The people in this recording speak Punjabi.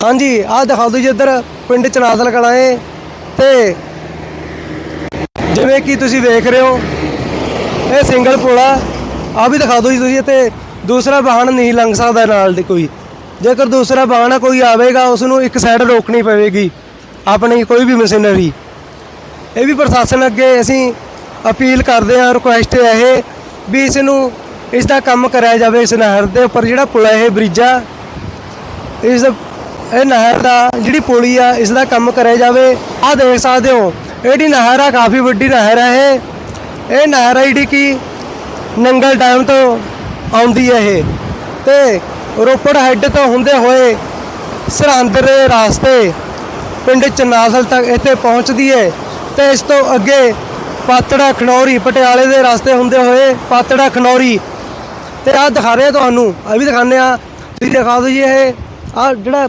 ਹਾਂਜੀ, ਆਹ ਦਿਖਾ ਦਿਓ ਜੀ ਇੱਧਰ, ਪਿੰਡ ਚਨਾਦਲ ਏ ਤੇ ਜਿਵੇਂ ਕਿ ਤੁਸੀਂ ਵੇਖ ਰਹੇ ਹੋ, ਇਹ ਸਿੰਗਲ ਪੁਲ ਆ। ਆ ਵੀ ਦਿਖਾ ਦਿਓ ਜੀ ਤੁਸੀਂ ਇੱਥੇ, ਦੂਸਰਾ ਵਾਹਨ ਨਹੀਂ ਲੰਘ ਸਕਦਾ ਨਾਲ ਦੇ ਕੋਈ। ਜੇਕਰ ਦੂਸਰਾ ਵਾਹਨ ਕੋਈ ਆਵੇਗਾ ਉਸ ਨੂੰ ਇੱਕ ਸਾਈਡ ਰੋਕਣੀ ਪਵੇਗੀ, ਆਪਣੀ ਕੋਈ ਵੀ ਮਸ਼ੀਨਰੀ। ਇਹ ਵੀ ਪ੍ਰਸ਼ਾਸਨ ਅੱਗੇ ਅਸੀਂ ਅਪੀਲ ਕਰਦੇ ਹਾਂ ਰਿਕੁਐਸਟ ਹੈ ਇਹ, ਵੀ ਇਸ ਨੂੰ ਇਸ ਦਾ ਕੰਮ ਕਰਾਇਆ ਜਾਵੇ ਇਸ ਨਹਿਰ ਦੇ ਉੱਪਰ ਜਿਹੜਾ ਪੁਲ ਹੈ ਇਹ ਬ੍ਰਿਜ ਆ। ਇਸ ਇਹ ਨਹਿਰ ਦਾ ਜਿਹੜੀ ਪੁਲੀ ਆ, ਇਸ ਦਾ ਕੰਮ ਕਰਿਆ ਜਾਵੇ। ਆਹ ਦੇਖ ਸਕਦੇ ਹੋ, ਇਹਦੀ ਨਹਿਰ ਆ, ਕਾਫੀ ਵੱਡੀ ਨਹਿਰ ਹੈ ਇਹ। ਇਹ ਨਹਿਰ ਆ ਜਿਹੜੀ ਕਿ ਨੰਗਲ ਡੈਮ ਤੋਂ ਆਉਂਦੀ ਹੈ ਇਹ। ਤੇ ਰੋਪੜ ਹੈੱਡ ਤੋਂ ਹੁੰਦੇ ਹੋਏ ਸਰਹੰਦ ਦੇ ਰਾਸਤੇ ਪਿੰਡ ਚਨਾਸਲ ਤੱਕ ਇੱਥੇ ਪਹੁੰਚਦੀ ਹੈ ਤੇ ਇਸ ਤੋਂ ਅੱਗੇ ਪਾਤੜਾ, ਖਨੌਰੀ, ਪਟਿਆਲੇ ਦੇ ਰਸਤੇ ਹੁੰਦੇ ਹੋਏ ਪਾਤੜਾ, ਖਨੌਰੀ। ਤੇ ਆਹ ਦਿਖਾ ਰਹੇ ਤੁਹਾਨੂੰ ਆ ਵੀ ਦਿਖਾਉਂਦੇ ਆ। ਤੁਸੀਂ ਦਿਖਾ ਦਿਓ ਜੀ ਇਹ। ਆ ਜਿਹੜਾ